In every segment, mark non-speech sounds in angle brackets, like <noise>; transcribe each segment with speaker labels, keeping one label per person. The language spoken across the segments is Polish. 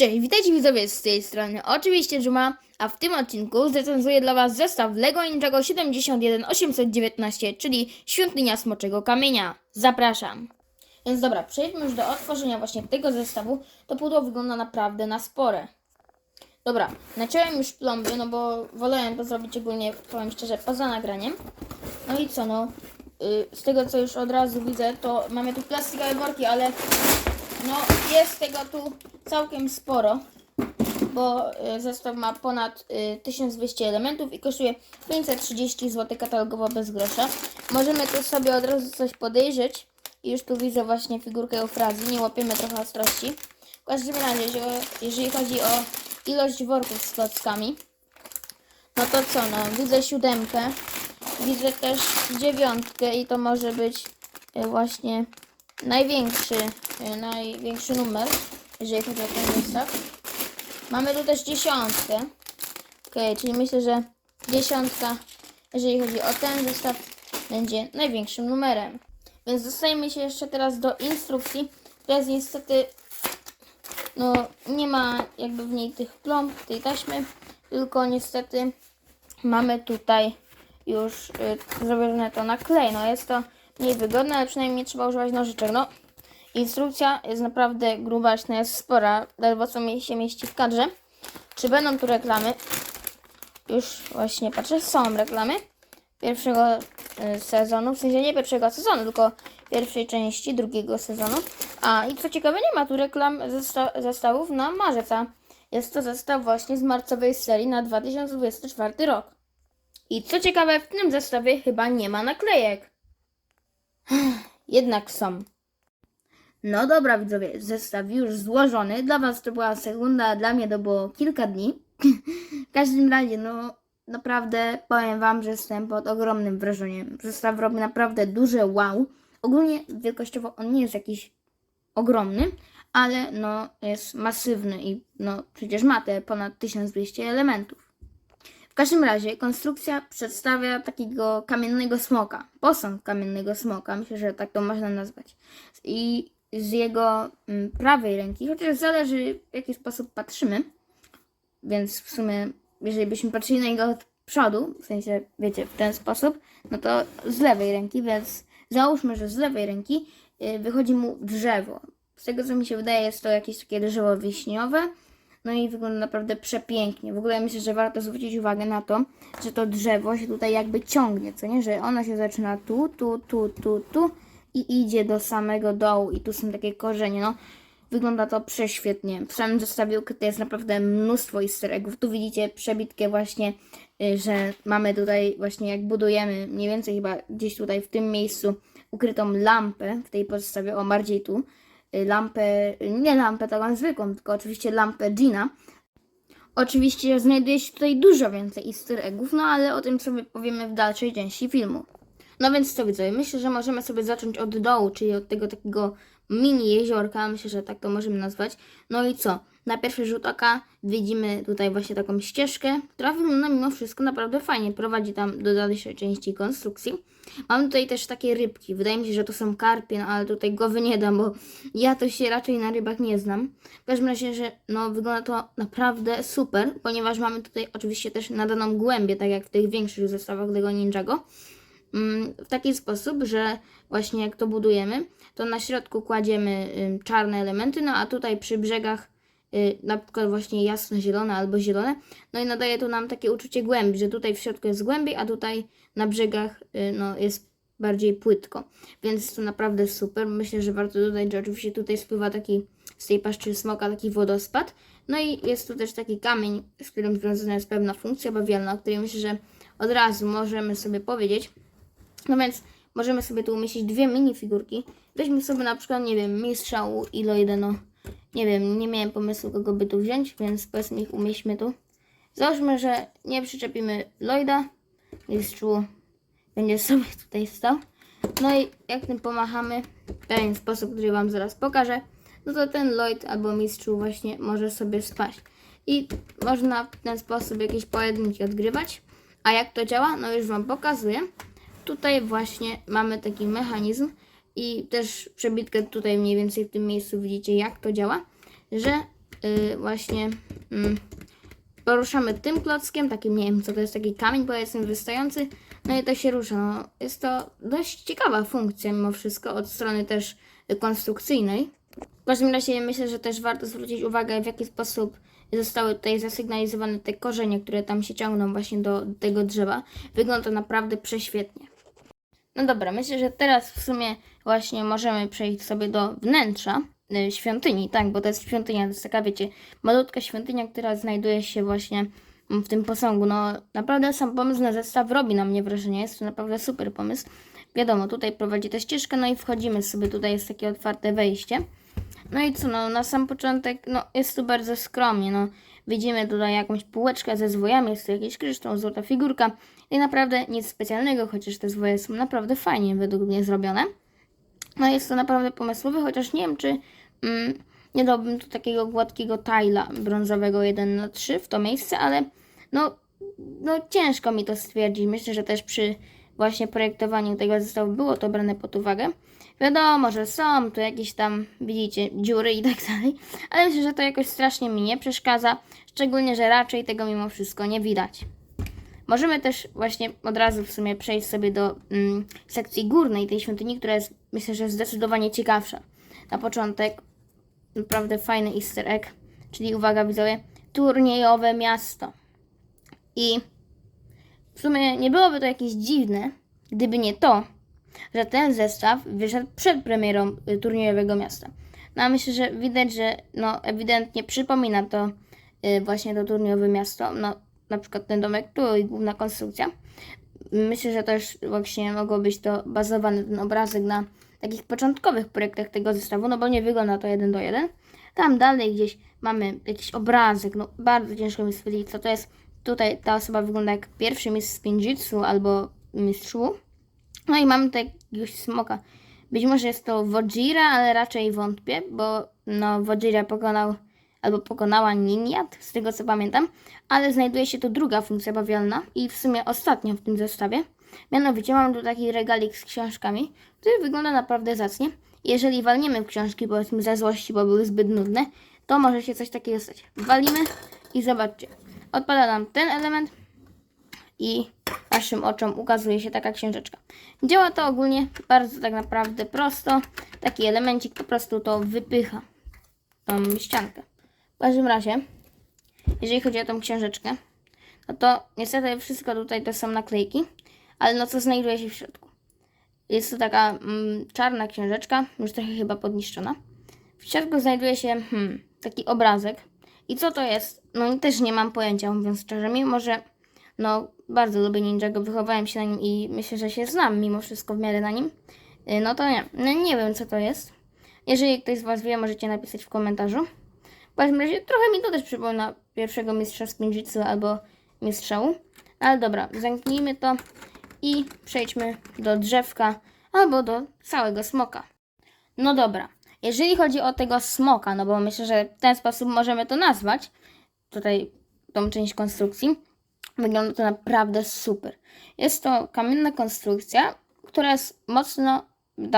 Speaker 1: Cześć, witajcie widzowie z tej strony, oczywiście Juma, a w tym odcinku zrecenzuję dla Was zestaw LEGO Ninjago 71819, czyli Świątynia Smoczego Kamienia. Zapraszam. Więc dobra, przejdźmy już do otworzenia właśnie tego zestawu. To pudło wygląda naprawdę na spore. Dobra, naciąłem już plomby, no bo wolałem to zrobić ogólnie, powiem szczerze, poza nagraniem. No i co, no, y, z tego co już od razu widzę, to mamy tu plastikowe worki, ale no jest tego tu całkiem sporo, bo y, zestaw ma ponad y, 1200 elementów i kosztuje 530 zł katalogowo bez grosza. Możemy tu sobie od razu coś podejrzeć i już tu widzę właśnie figurkę eufrazji, nie łapiemy trochę ostrości. W każdym razie, jeżeli- chodzi o ilość worków z klockami, no to co, no widzę siódemkę, widzę też dziewiątkę i to może być y, właśnie największy, y, największy numer, jeżeli chodzi o ten zestaw. Mamy tu też dziesiątkę. Ok, czyli myślę, że dziesiątka, jeżeli chodzi o ten zestaw, będzie największym numerem. Więc dostajemy się jeszcze teraz do instrukcji, jest niestety, no nie ma jakby w niej tych plomb, tej taśmy, tylko niestety mamy tutaj już y, zrobione to na klej. No jest to mniej wygodne, ale przynajmniej nie trzeba używać nożyczek. No, instrukcja jest naprawdę gruba, jest spora, ledwo co się mieści w kadrze. Czy będą tu reklamy? Już właśnie patrzę, są reklamy pierwszego y, sezonu, w sensie nie pierwszego sezonu, tylko pierwszej części drugiego sezonu. A i co ciekawe, nie ma tu reklam zesta- zestawów na marzec, a jest to zestaw właśnie z marcowej serii na 2024 rok. I co ciekawe, w tym zestawie chyba nie ma naklejek. <sighs> Jednak są. No dobra, widzowie, zestaw już złożony. Dla Was to była sekunda, dla mnie to było kilka dni. <laughs> w każdym razie, no naprawdę powiem Wam, że jestem pod ogromnym wrażeniem. Zestaw robi naprawdę duże wow. Ogólnie wielkościowo on nie jest jakiś ogromny, ale no jest masywny i no przecież ma te ponad 1200 elementów. W każdym razie konstrukcja przedstawia takiego kamiennego smoka, posąg kamiennego smoka, myślę, że tak to można nazwać. I z jego mm, prawej ręki, chociaż zależy w jaki sposób patrzymy, więc w sumie jeżeli byśmy patrzyli na niego od przodu, w sensie wiecie, w ten sposób, no to z lewej ręki, więc załóżmy, że z lewej ręki y, wychodzi mu drzewo. Z tego co mi się wydaje jest to jakieś takie drzewo wiśniowe, no i wygląda naprawdę przepięknie. W ogóle myślę, że warto zwrócić uwagę na to, że to drzewo się tutaj jakby ciągnie, co nie? Że ono się zaczyna tu, tu, tu, tu, tu i idzie do samego dołu i tu są takie korzenie, no. Wygląda to prześwietnie. W samym zestawie ukryte jest naprawdę mnóstwo easter eggów. Tu widzicie przebitkę właśnie, y, że mamy tutaj właśnie jak budujemy mniej więcej chyba gdzieś tutaj w tym miejscu ukrytą lampę w tej podstawie, o bardziej tu y, lampę, nie lampę taką zwykłą, tylko oczywiście lampę Gina. Oczywiście znajduje się tutaj dużo więcej easter eggów, no ale o tym sobie powiemy w dalszej części filmu. No więc co widzowie, myślę, że możemy sobie zacząć od dołu, czyli od tego takiego mini jeziorka, myślę, że tak to możemy nazwać. No i co? Na pierwszy rzut oka widzimy tutaj właśnie taką ścieżkę, która wygląda mimo wszystko naprawdę fajnie, prowadzi tam do dalszej części konstrukcji. Mam tutaj też takie rybki, wydaje mi się, że to są karpie, no ale tutaj głowy nie dam, bo ja to się raczej na rybach nie znam. W każdym razie, że no wygląda to naprawdę super, ponieważ mamy tutaj oczywiście też nadaną głębię, tak jak w tych większych zestawach Lego Ninjago w taki sposób, że właśnie jak to budujemy, to na środku kładziemy czarne elementy, no a tutaj przy brzegach y, na przykład właśnie jasno-zielone albo zielone, no i nadaje to nam takie uczucie głębi, że tutaj w środku jest głębiej, a tutaj na brzegach y, no, jest bardziej płytko, więc to naprawdę super. Myślę, że warto dodać, że oczywiście tutaj spływa taki z tej paszczy smoka taki wodospad, no i jest tu też taki kamień, z którym związana jest pewna funkcja bawialna, o której myślę, że od razu możemy sobie powiedzieć, no więc możemy sobie tu umieścić dwie minifigurki. Weźmy sobie na przykład, nie wiem, mistrza u Iloida, no. Nie wiem, nie miałem pomysłu, kogo by tu wziąć, więc powiedzmy ich umieśćmy tu. Załóżmy, że nie przyczepimy Lloyda. Mistrzu będzie <laughs> sobie tutaj stał. No i jak tym pomachamy w pewien sposób, który Wam zaraz pokażę, no to ten Lloyd albo mistrzu właśnie może sobie spaść. I można w ten sposób jakieś pojedynki odgrywać. A jak to działa? No już Wam pokazuję tutaj właśnie mamy taki mechanizm i też przebitkę tutaj mniej więcej w tym miejscu widzicie jak to działa, że y, właśnie mm, poruszamy tym klockiem, takim nie wiem co to jest, taki kamień powiedzmy wystający, no i to się rusza. No, jest to dość ciekawa funkcja mimo wszystko od strony też konstrukcyjnej. W każdym razie myślę, że też warto zwrócić uwagę w jaki sposób zostały tutaj zasygnalizowane te korzenie, które tam się ciągną właśnie do tego drzewa. Wygląda to naprawdę prześwietnie. No dobra, myślę, że teraz w sumie właśnie możemy przejść sobie do wnętrza y, świątyni, tak, bo to jest świątynia, to jest taka, wiecie, malutka świątynia, która znajduje się właśnie w tym posągu. No, naprawdę sam pomysł na zestaw robi na mnie wrażenie, jest to naprawdę super pomysł. Wiadomo, tutaj prowadzi ta ścieżka, no i wchodzimy sobie, tutaj jest takie otwarte wejście. No i co, no na sam początek, no jest tu bardzo skromnie, no widzimy tutaj jakąś półeczkę ze zwojami, jest tu jakiś kryształ, złota figurka i naprawdę nic specjalnego, chociaż te zwoje są naprawdę fajnie według mnie zrobione. No jest to naprawdę pomysłowe, chociaż nie wiem, czy mm, nie dałbym tu takiego gładkiego tajla brązowego 1 na 3 w to miejsce, ale no, no ciężko mi to stwierdzić. Myślę, że też przy właśnie projektowaniu tego zestawu było to brane pod uwagę. Wiadomo, że są tu jakieś tam, widzicie, dziury i tak dalej, ale myślę, że to jakoś strasznie mi nie przeszkadza, szczególnie, że raczej tego mimo wszystko nie widać. Możemy też właśnie od razu w sumie przejść sobie do mm, sekcji górnej tej świątyni, która jest myślę, że zdecydowanie ciekawsza. Na początek naprawdę fajny easter egg, czyli uwaga widzowie, turniejowe miasto. I w sumie nie byłoby to jakieś dziwne, gdyby nie to, że ten zestaw wyszedł przed premierą y, turniejowego miasta. No a myślę, że widać, że no ewidentnie przypomina to y, właśnie to turniejowe miasto. No na przykład ten domek tu i główna konstrukcja. Myślę, że też właśnie mogło być to bazowany ten obrazek na takich początkowych projektach tego zestawu, no bo nie wygląda to jeden do jeden. Tam dalej gdzieś mamy jakiś obrazek, no bardzo ciężko mi stwierdzić, co to jest. Tutaj ta osoba wygląda jak pierwszy mistrz Spinjitsu albo mistrzu. No i mamy tutaj jakiegoś smoka. Być może jest to Wojira, ale raczej wątpię, bo no Wojira pokonał albo pokonała Ninjat, z tego co pamiętam, ale znajduje się tu druga funkcja bawialna i w sumie ostatnia w tym zestawie. Mianowicie mam tu taki regalik z książkami, który wygląda naprawdę zacnie. Jeżeli walniemy w książki, powiedzmy ze złości, bo były zbyt nudne, to może się coś takiego stać. Walimy i zobaczcie. Odpada nam ten element i naszym oczom ukazuje się taka książeczka. Działa to ogólnie bardzo tak naprawdę prosto. Taki elemencik po prostu to wypycha tą ściankę. W każdym razie, jeżeli chodzi o tą książeczkę, no to niestety wszystko tutaj to są naklejki, ale no co znajduje się w środku. Jest to taka mm, czarna książeczka, już trochę chyba podniszczona. W środku znajduje się hmm, taki obrazek. I co to jest? No też nie mam pojęcia, mówiąc szczerze, mimo że no bardzo lubię Ninjago, wychowałem się na nim i myślę, że się znam mimo wszystko w miarę na nim. Y, No to nie, no nie wiem co to jest. Jeżeli ktoś z Was wie, możecie napisać w komentarzu. W każdym razie trochę mi to też przypomina pierwszego mistrza Spinjitsu albo mistrzału. Ale dobra, zamknijmy to i przejdźmy do drzewka albo do całego smoka. No dobra, jeżeli chodzi o tego smoka, no bo myślę, że w ten sposób możemy to nazwać, tutaj tą część konstrukcji, wygląda to naprawdę super. Jest to kamienna konstrukcja, która jest mocno,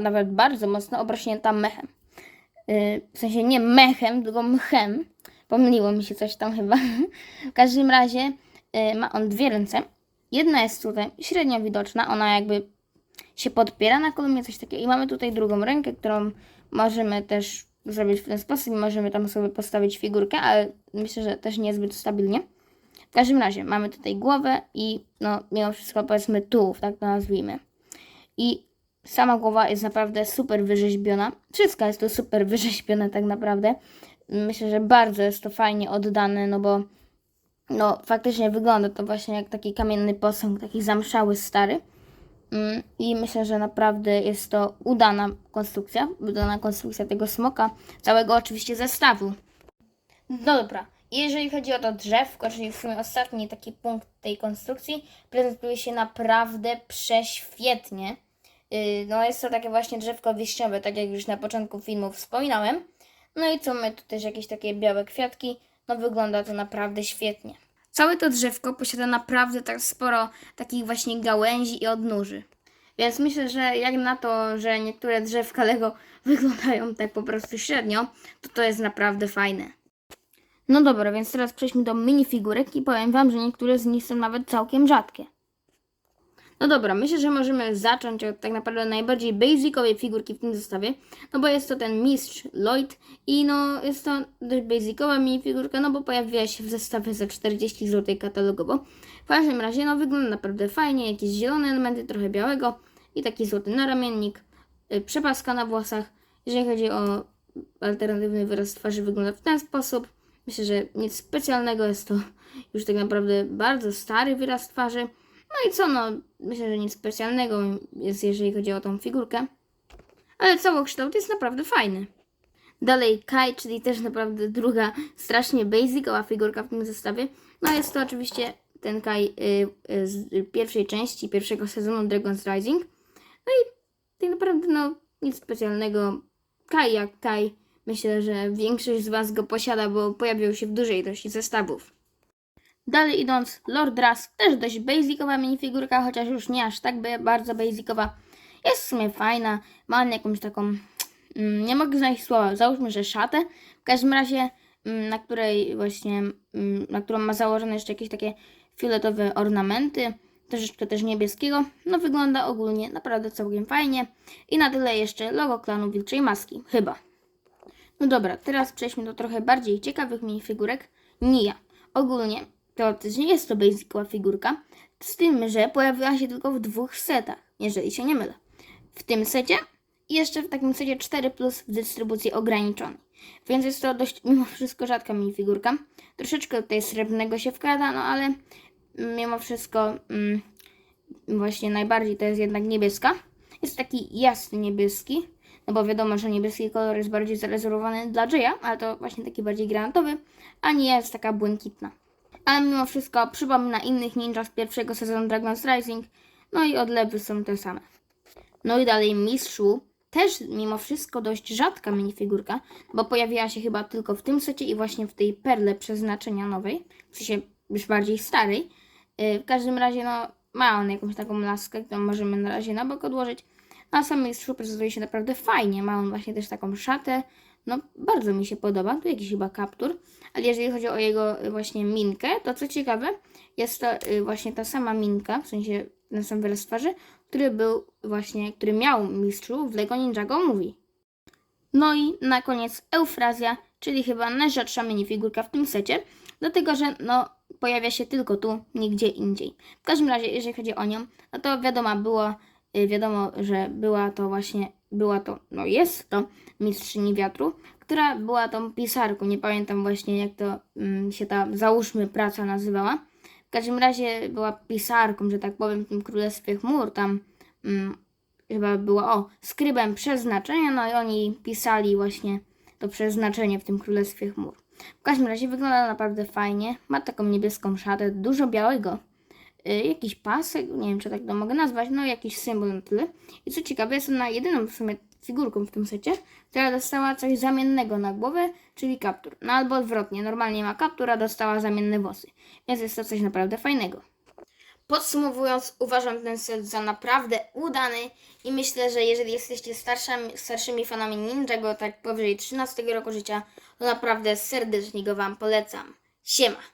Speaker 1: nawet bardzo mocno obrośnięta mechem. Yy, w sensie nie mechem, tylko mchem. Pomyliło mi się coś tam chyba. <laughs> w każdym razie yy, ma on dwie ręce. Jedna jest tutaj średnio widoczna, ona jakby się podpiera na kolumnie, coś takiego. I mamy tutaj drugą rękę, którą możemy też zrobić w ten sposób. Możemy tam sobie postawić figurkę, ale myślę, że też niezbyt stabilnie. W każdym razie mamy tutaj głowę i no mimo wszystko powiedzmy tułów, tak to nazwijmy. I sama głowa jest naprawdę super wyrzeźbiona. Wszystko jest tu super <laughs> wyrzeźbione tak naprawdę. Myślę, że bardzo jest to fajnie oddane, no bo no faktycznie wygląda to właśnie jak taki kamienny posąg, taki zamszały, stary. Mm, I myślę, że naprawdę jest to udana konstrukcja, udana konstrukcja tego smoka, całego oczywiście zestawu. No dobra, jeżeli chodzi o to drzewko, czyli w sumie ostatni taki punkt tej konstrukcji, prezentuje się naprawdę prześwietnie. Yy, No jest to takie właśnie drzewko wiśniowe, tak jak już na początku filmu wspominałem. No i co, my tu też jakieś takie białe kwiatki, no wygląda to naprawdę świetnie. Całe to drzewko posiada naprawdę tak sporo takich właśnie gałęzi i odnóży. Więc myślę, że jak na to, że niektóre drzewka Lego <laughs> wyglądają tak po prostu średnio, to to jest naprawdę fajne. No dobra, więc teraz przejdźmy do minifigurek i powiem Wam, że niektóre z nich są nawet całkiem rzadkie. No dobra, myślę, że możemy zacząć od tak naprawdę najbardziej basicowej figurki w tym zestawie, no bo jest to ten mistrz Lloyd i no jest to dość basicowa minifigurka, no bo pojawiła się w zestawie za 40 zł katalogowo. W każdym razie, no wygląda naprawdę fajnie, jakieś zielone elementy, trochę białego i taki złoty naramiennik, y, przepaska na włosach. Jeżeli chodzi o alternatywny wyraz twarzy, wygląda w ten sposób. Myślę, że nic specjalnego, jest to już tak naprawdę bardzo stary wyraz twarzy. No i co, no, myślę, że nic specjalnego jest, jeżeli chodzi o tą figurkę. Ale całokształt jest naprawdę fajny. Dalej Kai, czyli też naprawdę druga strasznie basicowa figurka w tym zestawie. No jest to oczywiście ten Kai y, y, z pierwszej części pierwszego sezonu Dragon's Rising. No i tak naprawdę no nic specjalnego. Kai jak Kai. Myślę, że większość z Was go posiada, bo pojawił się w dużej ilości zestawów. Dalej idąc, Lord Ras, też dość basicowa minifigurka, chociaż już nie aż tak ba- bardzo basicowa. Jest w sumie fajna, ma on jakąś taką, mm, nie mogę znaleźć słowa, załóżmy, że szatę. W każdym razie, mm, na której właśnie, mm, na którą ma założone jeszcze jakieś takie fioletowe ornamenty, troszeczkę też niebieskiego. No wygląda ogólnie naprawdę całkiem fajnie. I na tyle jeszcze logo klanu Wilczej Maski, chyba. No dobra, teraz przejdźmy do trochę bardziej ciekawych minifigurek. Nia. Ogólnie teoretycznie jest to basicowa figurka, z tym, że pojawiła się tylko w dwóch setach, jeżeli się nie mylę. W tym secie i jeszcze w takim secie 4 plus w dystrybucji ograniczonej. Więc jest to dość mimo wszystko rzadka minifigurka. Troszeczkę tutaj srebrnego się wkrada, no ale mimo wszystko mm, właśnie najbardziej to jest jednak niebieska. Jest taki jasny niebieski, no bo wiadomo, że niebieski kolor jest bardziej zarezerwowany dla Jaya, ale to właśnie taki bardziej granatowy, a nie jest taka błękitna. Ale mimo wszystko przypomina innych ninja z pierwszego sezonu Dragon's Rising, no i odlewy są te same. No i dalej Mistrzu, też mimo wszystko dość rzadka minifigurka, bo pojawiła się chyba tylko w tym secie i właśnie w tej perle przeznaczenia nowej, w sensie już bardziej starej. Yy, W każdym razie, no, ma on jakąś taką laskę, którą możemy na razie na bok odłożyć. No, a sam Mistrzu prezentuje się naprawdę fajnie. Ma on właśnie też taką szatę. No, bardzo mi się podoba. Tu jakiś chyba kaptur. Ale jeżeli chodzi o jego y, właśnie minkę, to co ciekawe, jest to y, właśnie ta sama minka, w sensie ten sam wyraz twarzy, który był właśnie, który miał mistrzu w Lego Ninjago Movie. No i na koniec Eufrazja, czyli chyba najrzadsza minifigurka w tym secie, dlatego że no pojawia się tylko tu, nigdzie indziej. W każdym razie, jeżeli chodzi o nią, no to wiadomo było, wiadomo, że była to właśnie, była to, no jest to mistrzyni wiatru, która była tą pisarką, nie pamiętam właśnie jak to mm, się ta, załóżmy, praca nazywała. W każdym razie była pisarką, że tak powiem, w tym Królestwie Chmur, tam mm, chyba była, o, skrybem przeznaczenia, no i oni pisali właśnie to przeznaczenie w tym Królestwie Chmur. W każdym razie wygląda naprawdę fajnie, ma taką niebieską szatę, dużo białego, y, jakiś pasek, nie wiem czy tak to mogę nazwać, no jakiś symbol na tyle. I co ciekawe, jest ona jedyną w sumie figurką w tym secie, która dostała coś zamiennego na głowę, czyli kaptur. No albo odwrotnie, normalnie ma kaptur, a dostała zamienne włosy. Więc jest to coś naprawdę fajnego. Podsumowując, uważam ten set za naprawdę udany i myślę, że jeżeli jesteście starszymi, starszymi fanami Ninjago, tak powyżej 13 roku życia, to naprawdę serdecznie go Wam polecam. Siema!